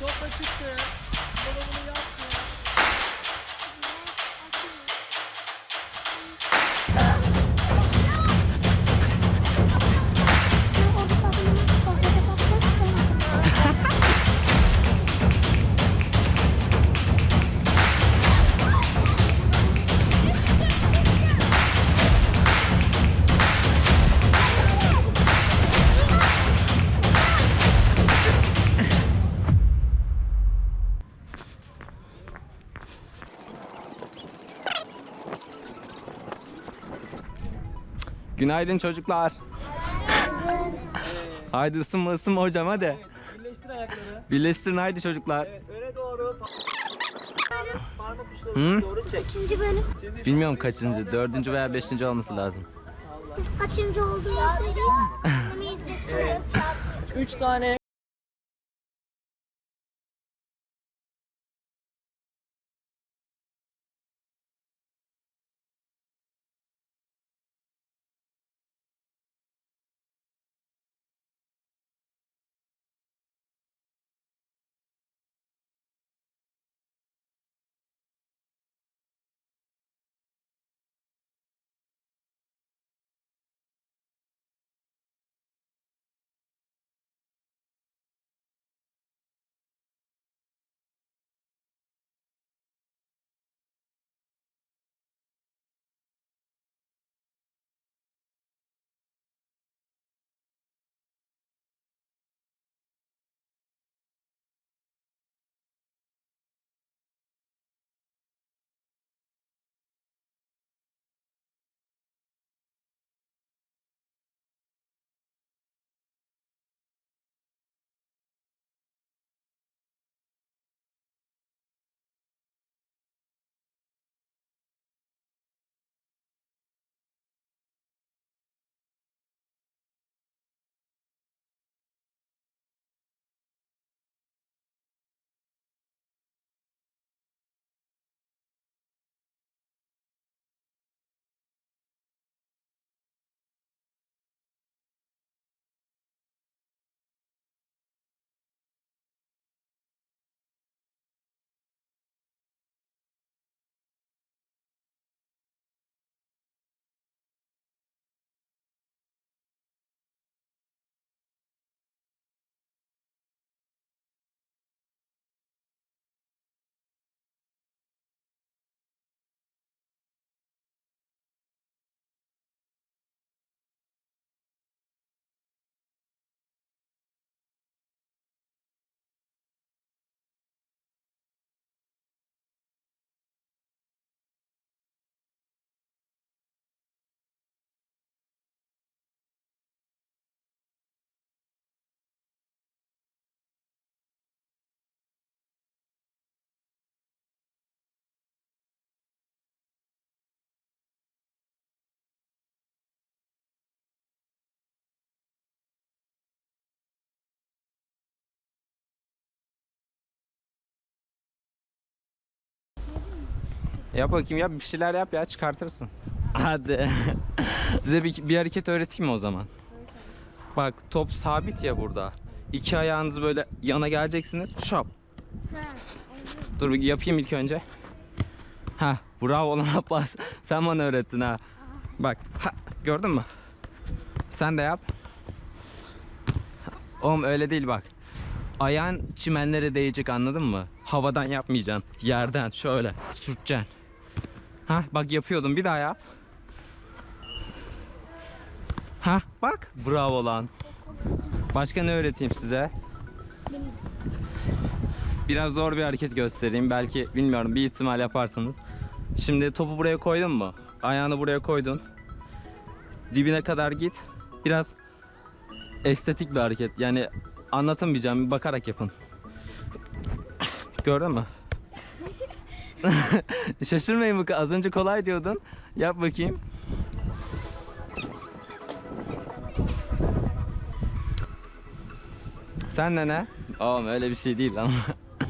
Top da çıktı. Baba bunu yaptı. Günaydın çocuklar. Haydi ısınma ısınma hocam hadi. Birleştir ayakları. Birleştirin haydi çocuklar. Evet öne doğru. Hı? doğru çek. Kaçıncı bölüm? Bilmiyorum kaçıncı, dördüncü veya beşinci olması lazım. Biz kaçıncı olduğunu izletiyorum. Üç tane Yap bakayım yap bir şeyler yap ya çıkartırsın. Hadi. Size bir, bir hareket öğreteyim mi o zaman? Bak top sabit ya burada. İki ayağınızı böyle yana geleceksiniz. Şap. Dur bir yapayım ilk önce. Ha, bravo lan Abbas. Sen bana öğrettin ha. Bak, ha, gördün mü? Sen de yap. Oğlum öyle değil bak. Ayağın çimenlere değecek anladın mı? Havadan yapmayacaksın. Yerden şöyle sürteceksin. Ha bak yapıyordum bir daha yap. Ha bak bravo lan. Başka ne öğreteyim size? Biraz zor bir hareket göstereyim. Belki bilmiyorum bir ihtimal yaparsınız. Şimdi topu buraya koydun mu? Ayağını buraya koydun. Dibine kadar git. Biraz estetik bir hareket. Yani anlatamayacağım. Bir bakarak yapın. Gördün mü? Şaşırmayın bu az önce kolay diyordun. Yap bakayım. Sen de ne? Oğlum öyle bir şey değil ama.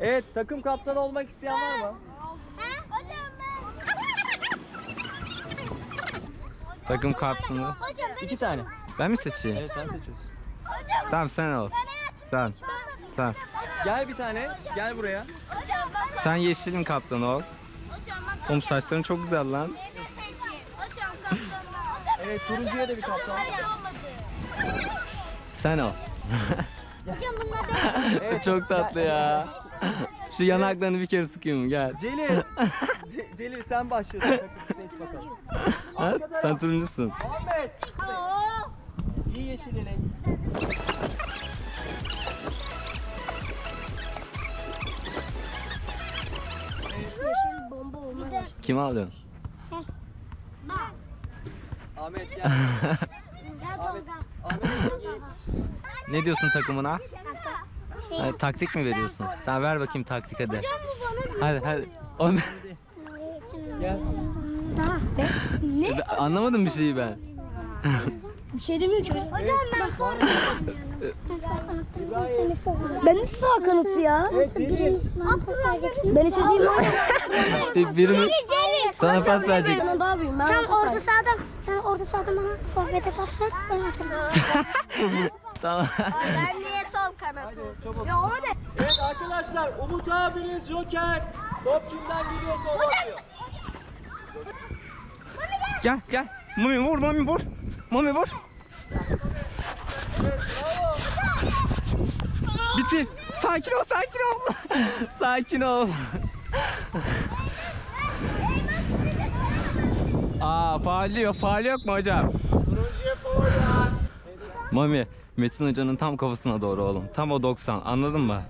Evet takım kaptanı olmak isteyen var mı? Takım kaptanı. İki tane. Ben mi seçeyim? Evet sen seçiyorsun. Tamam sen ol. Sen. Tamam. Gel bir tane. Gel buraya. Sen yeşilin kaptanı ol. Oğlum saçların çok güzel lan. Evet turuncuya da bir kaptan. Sen ol. Hocam bunlar da. Evet. çok tatlı ya. Şu yanaklarını bir kere sıkayım gel. Celil. Ce- Celil sen başlıyorsun. Takım seç bakalım. Ha? Sen turuncusun. Muhammed. İyi yeşil yelek. Olmalı. Kimi alıyorsun? Bak. Ahmet gel. Ne diyorsun takımına? Şey. Ha, taktik mi veriyorsun? Tamam ver bakayım taktik hadi. Hocam bu bana Hadi hadi. Oğlum, Gel. Anlamadım bir şeyi ben. Bir şey demiyor ki. Hocam ben Sen sağ sol Ben de sağ kanıtı ya. Celil. Birimiz bana pas vereceksiniz. Ben istediğim. Birini Celil. sana pas verecek. Ben daha büyüğüm. Ben Tam pas orta sahada, sen orta sahada bana forvete pas ver, ben atarım. tamam. ben niye sol kanat Hadi çabuk. Evet arkadaşlar Umut abiniz Joker. Top kimden geliyorsa ona atıyor. gel gel. Mami vur Mami vur. Mami vur. Bitir. Sakin ol sakin ol. sakin ol. Aa faal yok. Faal yok mu hocam? Mami, Metin Hoca'nın tam kafasına doğru oğlum. Tam o 90. Anladın mı?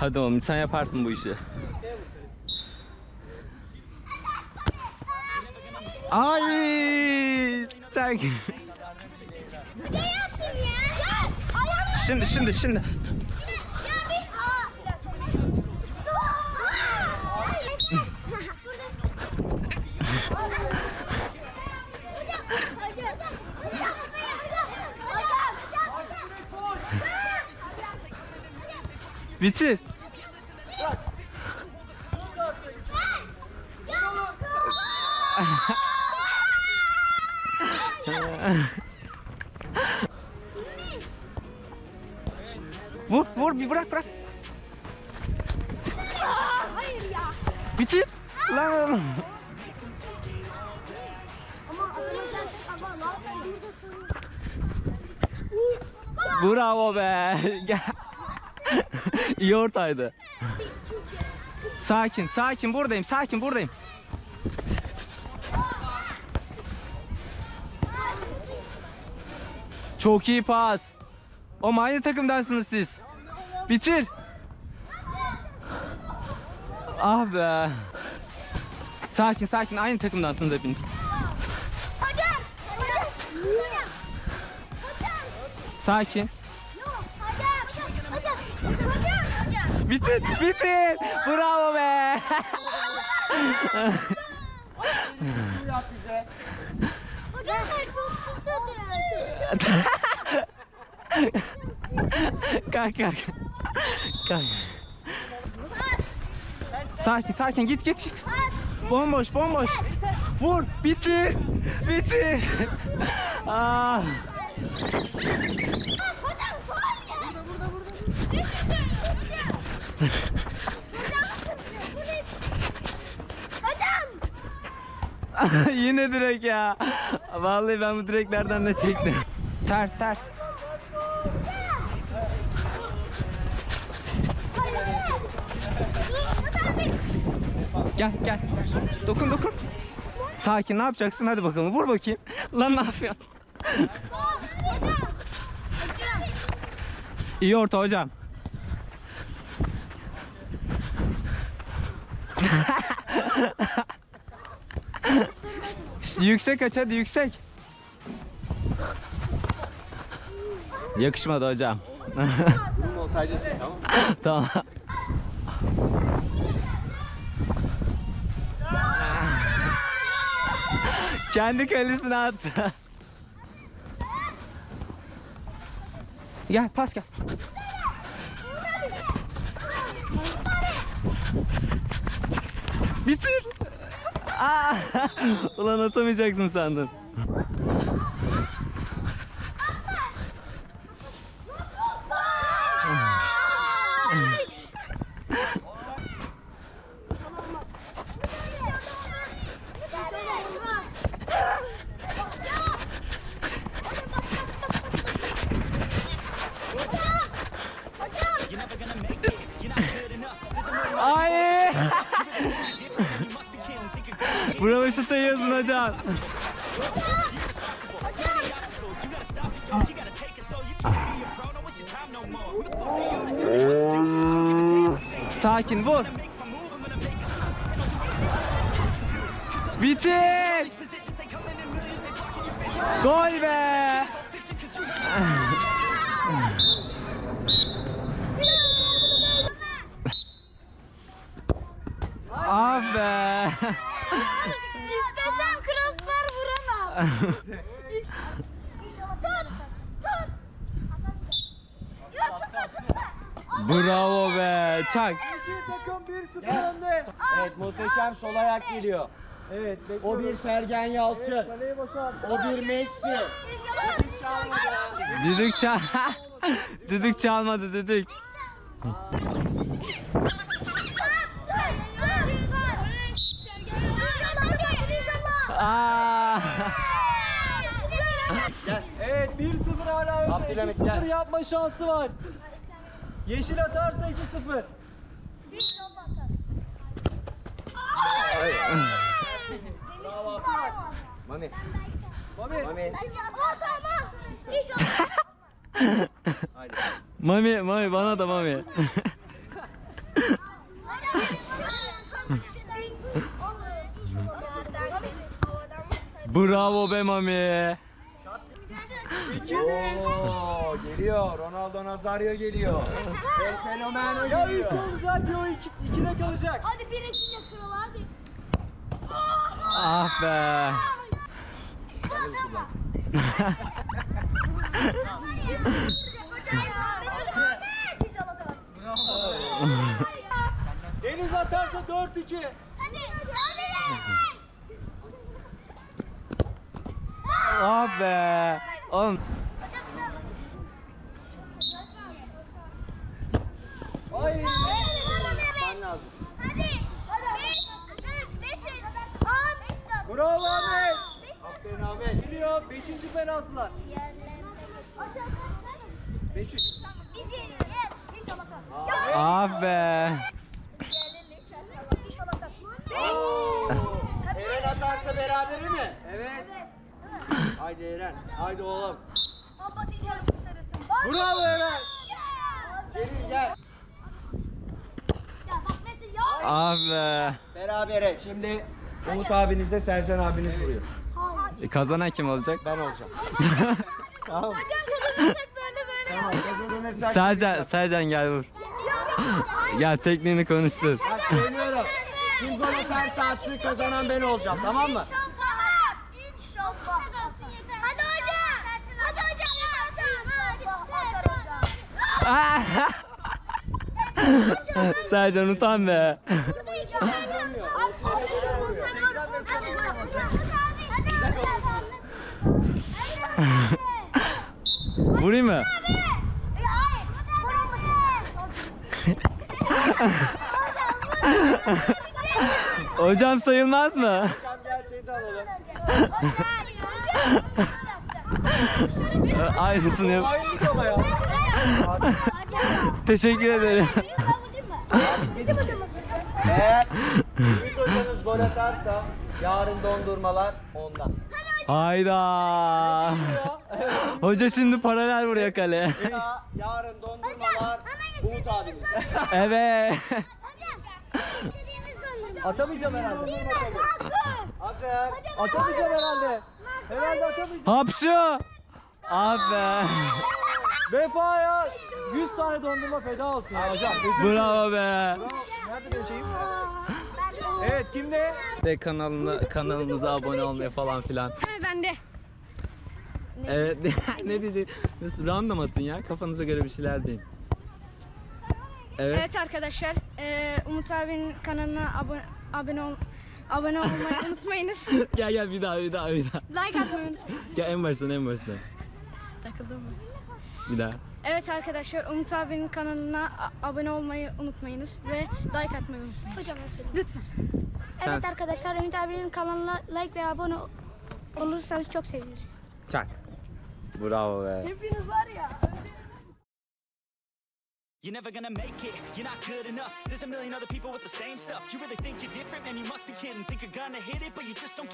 Hadi oğlum sen yaparsın bu işi. Ay! Sen... Şimdi şimdi şimdi. Bitir. Vur vur bir bırak bırak. Hayır ya. Bitir. Lan oğlum. Bravo be. İyi ortaydı. Sakin, sakin buradayım, sakin buradayım. Çok iyi pas. O aynı takımdansınız siz. Bitir. Ah be. Sakin sakin aynı takımdansınız hepiniz. Hocam. Hocam. Hocam. Hocam. Sakin. Bitir, bitir. Bravo be. Ben çok susadım. kalk kalk. Kalk. Sakin sakin git git git. Bomboş bomboş. Vur bitir. Bitir. Ah. Hocam faul ya. Burada burada burada. Hocam. Yine direk ya. Vallahi ben bu direklerden de çektim. Ters ters. Gel gel. Dokun dokun. Sakin ne yapacaksın? Hadi bakalım. Vur bakayım. Lan ne yapıyorsun? İyi orta hocam. yüksek aç hadi yüksek. Yakışmadı hocam. Bu montajcısın tamam tamam. Kendi kalesine attı. Gel pas gel. Bitir. Aa, ulan atamayacaksın sandın. Bravo şuta yazın hocam. Sakin vur. Bitir. Gol be. Bravo be. Çak. Yeşil takım 1-0 önde. Evet muhteşem sol ayak geliyor. Evet O bir Sergen Yalçın. kaleyi boşalt. O bir Messi. İnşallah. Düdük çal. düdük çalmadı düdük. Aa. Gel. Evet 1-0 hala önde. Abdülhamit 2-0 gel. yapma şansı var. Yeşil atarsa 2-0. Mami. Mami. Mami. İnşallah. Mami, mami bana da mami. Bravo be mami. 2-1. Oo, geliyor. Ronaldo Nazario geliyor. El fenomeno Ya 3 geliyor. olacak ya 2 2'de kalacak. Hadi birisi de kral hadi. Ah be. Deniz atarsa 4-2. Hadi, hadi. Ah be. Oğlum Ay. Ben lazım. Hadi. Beş, üç, beş, beş. Bravo Ahmet. Aferin Ahmet. Geliyor 5. penaltılar. 5-3. Biz yeniliyoruz. İnşallah ah be. Eren atarsa beraberi mi? Evet. Haydi Eren. Haydi oğlum. Abbas inşallah kurtarırsın. Bravo Eren. Celil gel. Ya bak ya. Ah be. Berabere. Şimdi Umut abiniz de Sercan abiniz vuruyor. E, Kazanan kim olacak? Ben olacağım. Tamam. Tamam. Kazanırsak. Sercan, Sercan gel vur. Gel tekniğini konuştur. Bak deniyorum. Kim gol atarsa atsın kazanan ben olacağım. Tamam mı? İnşallah. İnşallah. Hadi hocam. Hadi hocam. İnşallah atar hocam. Ah! Sercan utan be. Vurayım mı? Hocam sayılmaz mı? Hocam gel seni de alalım. Aynısını yap. Teşekkür ederim. Bizim hocamız Eğer sizin hocanız gol atarsa yarın dondurmalar ondan. Hayda. Hoca şimdi paralel vuruyor kale. Ya, yarın dondurmalar Umut abiniz. Evet. Atamayacağım herhalde. Hazır. Atamayacağım herhalde. Herhalde atamayacağım. Hapşu. Be. Vefa'ya 100 tane dondurma feda olsun ya hocam. Bravo be. Bravo. Nerede benim şeyim? Evet kimde? De kanalına kanalımıza abone olmayı falan filan. Ben de. Evet. ne diyecek? Nasıl random atın ya. Kafanıza göre bir şeyler deyin. Evet. Evet arkadaşlar, eee, Umut abinin kanalına abone abone ol abone olmayı unutmayınız. gel gel bir daha bir daha bir daha. Like atmayı unutmayın. Gel en baştan en baştan. Takıldım mı? Bir daha. Evet arkadaşlar, Umut abinin kanalına abone olmayı unutmayınız ve like atmayı unutmayın. Hocam söyleyeyim. Lütfen. Evet arkadaşlar Ümit abinin kanalına like ve abone olursanız çok seviniriz. Çak. Bravo be. Hepiniz var ya. You're never gonna make it, you're not good enough There's a million other people with the same stuff You really think you're different, man, you must be kidding Think you're gonna hit it, but you just don't get